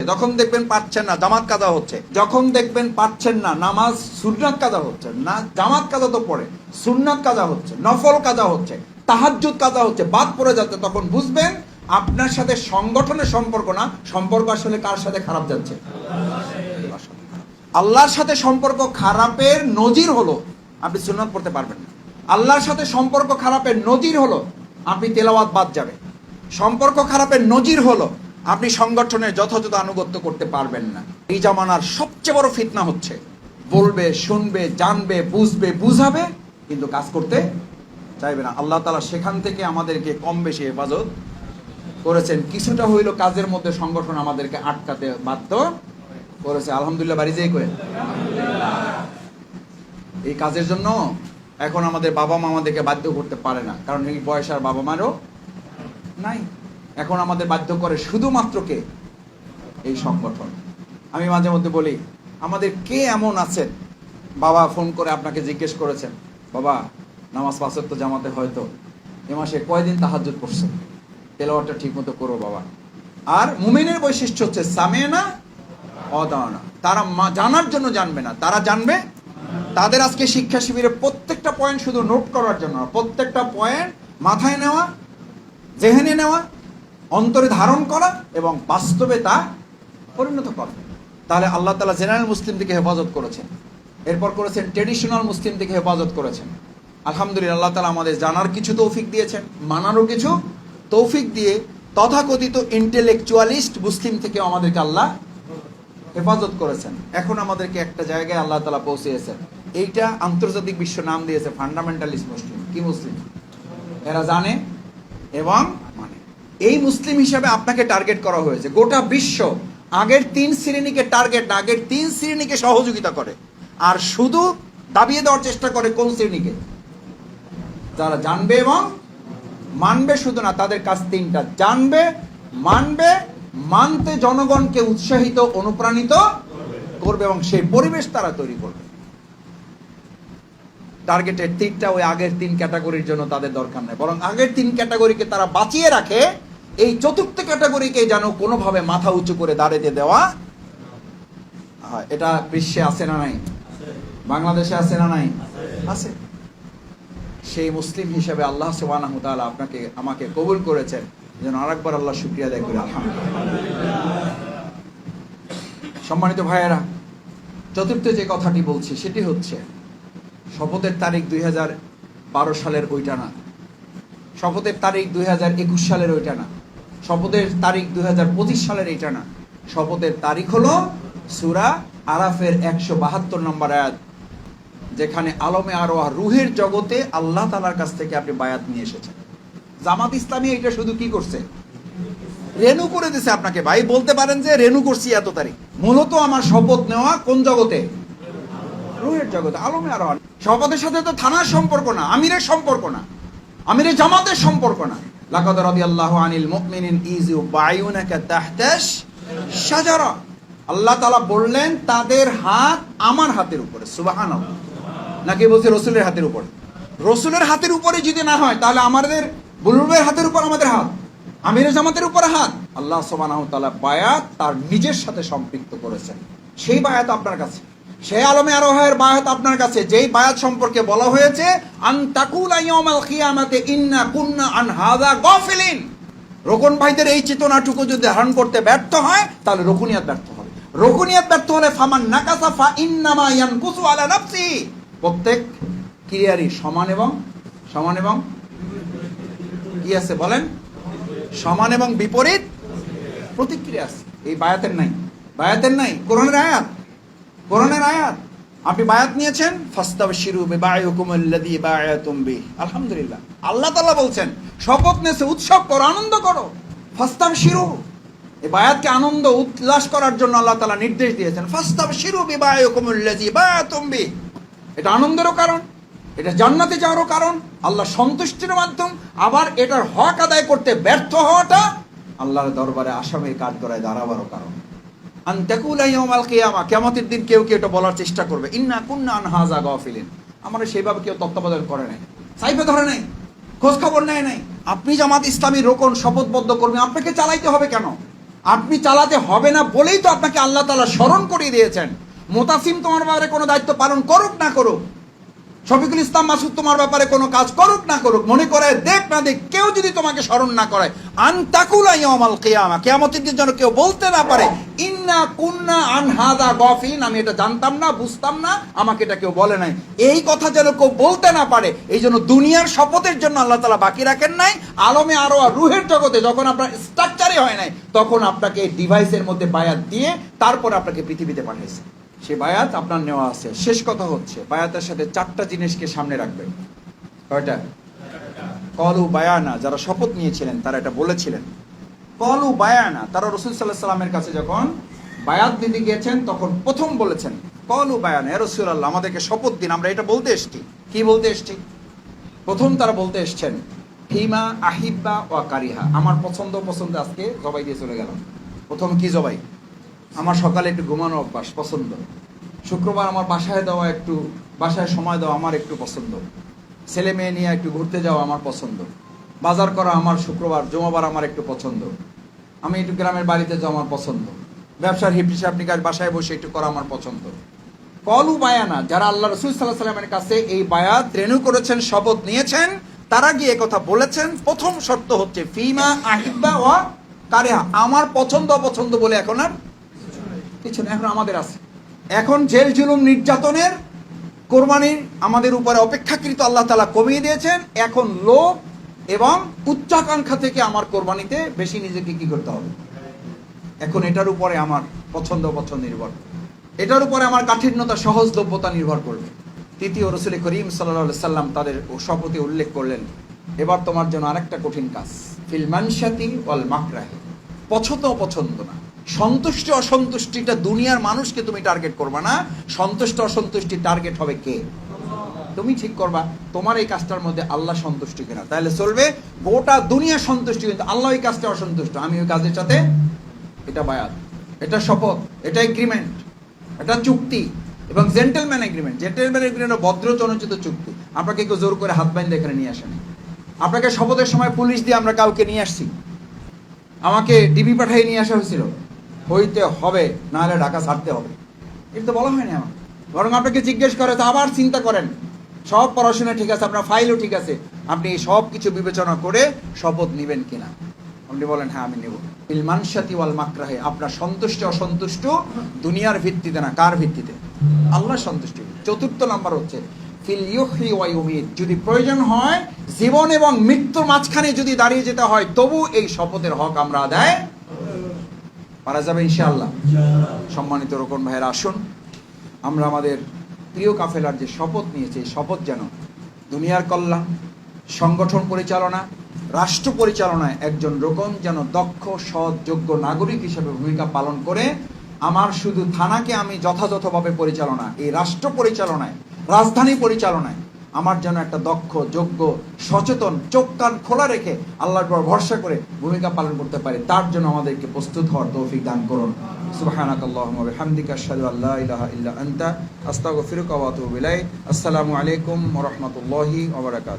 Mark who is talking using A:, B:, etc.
A: যখন দেখবেন পাচ্ছেন না, জামাত কাদা হচ্ছে। যখন দেখবেন পাচ্ছেন না, নামাজ সুন্নাত কাদা হচ্ছে। না, জামাত কাজা তো পড়ে, সুন্নাত কাজা হচ্ছে, নফল কাজা হচ্ছে, তাহাজ্জুদ কাজা হচ্ছে, বাদ পড়ে যাচ্ছে, তখন বুঝবেন আপনার সাথে সংগঠনের সম্পর্ক না, সম্পর্ক আসলে কার সাথে খারাপ যাচ্ছে? আল্লাহর সাথে সম্পর্ক খারাপের নজির হলো, আপনি সুন্নাত পড়তে পারবেন না। আল্লাহর সাথে সম্পর্ক খারাপের নজির হলো, আপনি তেলাওয়াত বাদ যাবে সম্পর্ক খারাপের নজির হলো আপনি সংগঠনের যথাযথ আনুগত্য করতে পারবেন না। এই জামানার সবচেয়ে বড় ফিতনা হচ্ছে, বলবে, শুনবে, জানবে, বুঝবে, বুঝাবে, কিন্তু কাজ করতে চাইবে না। আল্লাহ তালা সেখান থেকে আমাদেরকে কম বেশি হেফাজত করেছেন। কিছুটা হইল কাজের মধ্যে সংগঠন আমাদেরকে আটকাতে বাধ্য করেছে। আলহামদুলিল্লাহ, বাড়ি যেই করে এই কাজের জন্য এখন আমাদের বাবা মা আমাদেরকে বাধ্য করতে পারে না, কারণ এই বয়স আর বাবা মারও নাই। এখন আমাদের বাধ্য করে শুধুমাত্র কে? এই সংগঠন। আমি মাঝে মধ্যে বলি, আমাদের কে এমন আছেন? বাবা ফোন করে আপনাকে জিজ্ঞেস করেছেন, বাবা, নামাজ পাঁচের তো জামাতে হয়তো, এ মাসে কয়দিন তাহাজ্জুদ করছেন তেলাওয়াতটা ঠিক মতো করো বাবা। আর মুমিনের বৈশিষ্ট্য হচ্ছে সামেনা, অদানা। তারা মা- জানার জন্য জানবে না। তারা জানবে, তাদের আজকে শিক্ষা শিবিরে প্রত্যেকটা পয়েন্ট শুধু নোট করার জন্য প্রত্যেকটা পয়েন্ট মাথায় নেওয়া, জেহেনে নেওয়া অন্তরে ধারণ করা এবং বাস্তবে তা পরিণত করা। তাহলে আল্লাহ তালা জেনারেল মুসলিম থেকে হেফাজত করেছেন। এরপর করেছেন ট্রেডিশনাল মুসলিম থেকে হেফাজত করেছেন। আলহামদুলিল্লাহ, আল্লাহ তালা আমাদের জানার কিছু তৌফিক দিয়েছেন, মানারও কিছু তৌফিক দিয়ে তথাকথিত ইন্টেলেকচুয়ালিস্ট মুসলিম থেকে আমাদেরকে আল্লাহ হেফাজত করেছেন। এখন আমাদেরকে একটা জায়গায় আল্লাহ তালা পৌঁছেছেন এইটা আন্তর্জাতিক বিশ্ব নাম দিয়েছে ফান্ডামেন্টালিস্ট মুসলিম। কি মুসলিম? এরা জানে এবং এই মুসলিম হিসাবে আপনাকে টার্গেট করা হয়েছে। গোটা বিশ্ব আগের তিন শ্রেণীকে টার্গেট না, আগের তিন শ্রেণীকে সহযোগিতা করে। আর শুধু দাবিয়ে দেওয়ার চেষ্টা করে কোন শ্রেণীকে? যারা জানবে এবং মানবে শুধু না, তাদের কাজ তিনটা। জানবে, মানবে, মানতে জনগণকে উৎসাহিত, অনুপ্রাণিত করবে এবং সেই পরিবেশ তারা তৈরি করবে। টার্গেটের তিনটা ওই আগের তিন ক্যাটাগরির জন্য তাদের দরকার নেই। বরং আগের তিন ক্যাটাগরিকে তারা বাঁচিয়ে রাখে এই চতুর্থ ক্যাটাগরিকে যেন কোনোভাবে মাথা উঁচু করে দাঁড়িয়ে দেওয়া এটা বিশ্বে আছে না নাই? বাংলাদেশে আছে না নাই? আছে। সেই মুসলিম হিসেবে আল্লাহ তাআলা আপনাকে, আমাকে কবুল করেছেন। যেন আরেকবার আল্লাহ শুকরিয়া আদায় করি সম্মানিত ভাইয়েরা, চতুর্থ যে কথাটি বলছি, সেটি হচ্ছে, শপথের তারিখ দুই সালের ওইটা না। শপথের তারিখ দুই সালের ওইটা না। শপথের তারিখ দুই সালের এইটা না। শপথের তারিখ হলো সুরা আরাফের একশো বাহাত্তর নম্বর আয়াত, যেখানে আলমে আরোয়া রুহের জগতে আল্লাহ তালার কাছ থেকে আপনি বায়াত নিয়ে এসেছেন। জামাত ইসলামী এটা শুধু কি করছে? রেনু করে দিছে আপনাকে। ভাই, বলতে পারেন যে রেনু করছি এত তারিখ। মূলত আমার শপথ নেওয়া কোন জগতে? রুহের জগতে, আলমে আরোহণ শপথের সাথে তো থানার সম্পর্ক না, আমিরের সম্পর্ক না, আমিরের জামাতের সম্পর্ক না। লাকাদ রাদিয়াল্লাহু আনিল মুমিনিন ইজ ইউবাইউনাকা তাহতাশ শাজারা। আল্লাহ তাআলা বললেন, তাদের হাত আমার হাতের উপরে। সুবহানাল্লাহ। নাকি বলছে রসুলের হাতের উপরে? রসুলের হাতের উপরে যদি না হয়, তাহলে আমাদের বুলুবের হাতের উপর আমাদের হাত আমিরের জামাতের উপরে হাত। আল্লাহ সুবহানাহু ওয়া তাআলা বায়াত তার নিজের সাথে সম্পৃক্ত করেছেন। সেই বায়াত আপনার কাছে। সেই আলমে আরোহের বায়াত আপনার কাছে। যেই বায়াত সম্পর্কে বলা হয়েছে ইন্না কুন্না আন হাযা গাফিলিন। রোকন ভাইদের এই চেতনাটুকু যদি ধারণ করতে ব্যর্থ হয়, তাহলে রকুনিয়াত ব্যর্থ হবে। রকুনিয়াত ব্যর্থ হলে ফামান নাকাসা ফা ইন্নামা ইয়ানকুসু আলা নাফসি। প্রত্যেক ক্রিয়ারই সমান এবং সমান এবং কি আছে বলেন? সমান এবং বিপরীত প্রতিক্রিয়া আছে। এই বায়াতের নাই। বায়াতের নাই। কোরআনের আয়াত? কোরআনের আয়াত। আপনি বায়াত নিয়েছেন? ফাস্তাবশিরু বিবাইউকুম আল্লাযী বায়াতুম বিহি। আলহামদুলিল্লাহ। আল্লাহ তাআলা বলছেন, শপথ নেছে, উৎসব করো, আনন্দ করো। ফাস্তাব শিরু এই বায়াতকে আনন্দ, উল্লাস করার জন্য আল্লাহ তাআলা নির্দেশ দিয়েছেন। ফাস্তাব ফাস্তাবশিরু বিবাইউকুম আল্লাযী বায়াতুম বিহি। এটা আনন্দেরও কারণ, এটা জান্নাতে যাওয়ারও কারণ, আল্লাহ সন্তুষ্টির মাধ্যম। আবার এটার হক আদায় করতে ব্যর্থ হওয়াটা আল্লাহর দরবারে আসামের কাঠ করায় দাঁড়াবারও কারণ। আন্তাকুলা ইয়াউমাল কিয়ামা, কিয়ামতের দিন কেউ কেউ এটা বলার চেষ্টা করবে? ইন্না কুন্না আনহাজা গাফিলিন। আমরা সেইভাবে কেউ তত্ত্বাবধান করে নাই। সাইফে ধরে নাই খোঁজ খবর নেয় নাই। আপনি জামাত ইসলামী রোকন, শপথবদ্ধ করবেন আপনাকে চালাইতে হবে কেন? আপনি চালাতে হবে না বলেই তো আপনাকে আল্লাহ তালা স্মরণ করিয়ে দিয়েছেন। মোতাসিম তোমার ব্যাপারে কোনো দায়িত্ব পালন করুক না করুক শফিকুল ইসলাম মাসুদ, তোমার ব্যাপারে কোনো কাজ করুক না করুক, মনে করে দেখ না দেখ, কেউ যদি তোমাকে স্মরণ না করে, আনতাকুলা ইয়ামাল কিয়ামা কিয়ামতের দিন যেন কেউ বলতে না পারে, ইন্না কুন্না আনহাদা গফিন, আমি এটা জানতাম না, বুঝতাম না, আমাকে এটা কেউ বলে নাই। এই কথা যেন কেউ বলতে না পারে, এই জন্য দুনিয়ার শপথের জন্য আল্লাহ তালা বাকি রাখেন নাই, আলমে আরও আর রুহের জগতে যখন আপনার স্ট্রাকচারই হয় নাই, তখন আপনাকে ডিভাইসের মধ্যে বায়াত দিয়ে তারপর আপনাকে পৃথিবীতে পাঠিয়েছে। সে বায়াত আপনার নেওয়া আছে। শেষ কথা হচ্ছে, বায়াতের সাথে চারটা জিনিসকে সামনে রাখবেন। কয়টা? কলু বায়ানা, যারা শপথ নিয়েছিলেন, তারা এটা বলেছিলেন। কলু বায়ানা, তারা রসুল সাল্লাহ সাল্লামের কাছে যখন বায়াত দিতে গিয়েছেন, তখন প্রথম বলেছেন, কলু বায়ানা রসুল আল্লাহ আমাদেরকে শপথ দিন, আমরা এটা বলতে এসছি। কি বলতে এসছি? প্রথম তারা বলতে এসছেন হিমা আহিব্বা ও কারিহা, আমার পছন্দ পছন্দ আজকে জবাই দিয়ে চলে গেলাম। প্রথম কি জবাই? আমার সকালে একটু ঘুমানো অভ্যাস পছন্দ। শুক্রবার আমার বাসায় দেওয়া একটু, বাসায় সময় দেওয়া আমার একটু পছন্দ। ছেলে মেয়ে নিয়ে একটু ঘুরতে যাওয়া আমার পছন্দ। বাজার করা আমার শুক্রবার, জমাবার আমার একটু পছন্দ। আমি একটু গ্রামের বাড়িতে যাওয়া আমার পছন্দ। ব্যবসার হিপ হিসাব নিকাশ বাসায় বসে একটু করা আমার পছন্দ। কলু বায়ানা যারা আল্লাহ রসুল সাল্লাহ সাল্লামের কাছে এই বায়াত রেণু করেছেন, শপথ নিয়েছেন, তারা গিয়ে কথা বলেছেন। প্রথম শর্ত হচ্ছে, ফিমা আহিব্বা ও কারেহা। আমার পছন্দ অপছন্দ বলে এখন আর কিছু না এখন আমাদের আছে। এখন জেল জুলুম নির্যাতনের কোরবানির আমাদের উপরে অপেক্ষাকৃত আল্লাহ তালা কমিয়ে দিয়েছেন। এখন লোভ এবং উচ্চাকাঙ্ক্ষা থেকে আমার কোরবানিতে বেশি নিজেকে কি করতে হবে? এখন এটার উপরে আমার পছন্দ অপছন্দ নির্ভর। এটার উপরে আমার কাঠিন্যতা, সহজলভ্যতা নির্ভর করবে। তৃতীয় রসুল করিম সাল্লা সাল্লাম তাদের শপথে উল্লেখ করলেন, এবার তোমার জন্য আরেকটা কঠিন কাজ। ফিলমানসাতি ওয়াল মাকরাহে। পছন্দ অপছন্দ না। সন্তুষ্ট অসন্তুষ্টিটা দুনিয়ার মানুষকে তুমি টার্গেট করবা না। সন্তুষ্ট অসন্তুষ্টি টার্গেট হবে কে? তুমি ঠিক করবা। তোমার এই কাজটার মধ্যে আল্লাহ সন্তুষ্ট কিনা। তাহলে চলবে, গোটা দুনিয়া সন্তুষ্টি, কিন্তু আল্লাহ এই কাজটা অসন্তুষ্ট। আমি ওই কাজের সাথে এটা বায়াত। এটা শপথ, এটা এগ্রিমেন্ট এটা চুক্তি এবং জেন্টেলম্যান এগ্রিমেন্ট জেন্টেলম্যান এগ্রিমেন্ট ভদ্র চলচ্চিত চুক্তি। আপনাকে কেউ জোর করে হাত বাইন্ধে এখানে নিয়ে আসেনি আপনাকে শপথের সময় পুলিশ দিয়ে আমরা কাউকে নিয়ে আসছি। আমাকে ডিবি পাঠিয়ে নিয়ে আসা হয়েছিল। হইতে হবে, নাহলে ঢাকা ছাড়তে হবে। এটা তো বলা হয়নি আমার। বরং আপনাকে জিজ্ঞেস করে, তো আবার চিন্তা করেন। সব পড়াশোনা ঠিক আছে, আপনার ফাইলও ঠিক আছে। আপনি সব কিছু বিবেচনা করে শপথ নেবেন কিনা? আপনি বলেন হ্যাঁ আমি নেব। ইলমানসাতি ওয়াল মাকরাহে, আপনার সন্তুষ্ট অসন্তুষ্ট দুনিয়ার ভিত্তিতে না, কার ভিত্তিতে? আল্লাহ সন্তুষ্টি। চতুর্থ নাম্বার হচ্ছে, ফিল ইউহি ওয়া ইউমিত, যদি প্রয়োজন হয়, জীবন এবং মৃত্যুর মাঝখানে যদি দাঁড়িয়ে যেতে হয়, তবু এই শপথের হক আমরা আদায় পারা যাবে ইনশাআল্লাহ। সম্মানিত রোকন ভাইয়ের, আসুন। আমরা আমাদের প্রিয় কাফেলার যে শপথ নিয়েছে, এই শপথ যেন দুনিয়ার কল্যাণ, সংগঠন পরিচালনা, রাষ্ট্র পরিচালনায় একজন রোকন যেন দক্ষ, সৎ, যোগ্য নাগরিক হিসেবে ভূমিকা পালন করে, আমার শুধু থানাকে আমি যথাযথভাবে পরিচালনা, এই রাষ্ট্র পরিচালনায়, রাজধানী পরিচালনায় আমার যেন একটা দক্ষ, যোগ্য, সচেতন, চোখ কান খোলা রেখে আল্লাহর পর ভরসা করে ভূমিকা পালন করতে পারে, তার জন্য আমাদেরকে প্রস্তুত হওয়ার তৌফিক দান করুন। সুবহানাক আসসালামু আলাইকুম ওয়া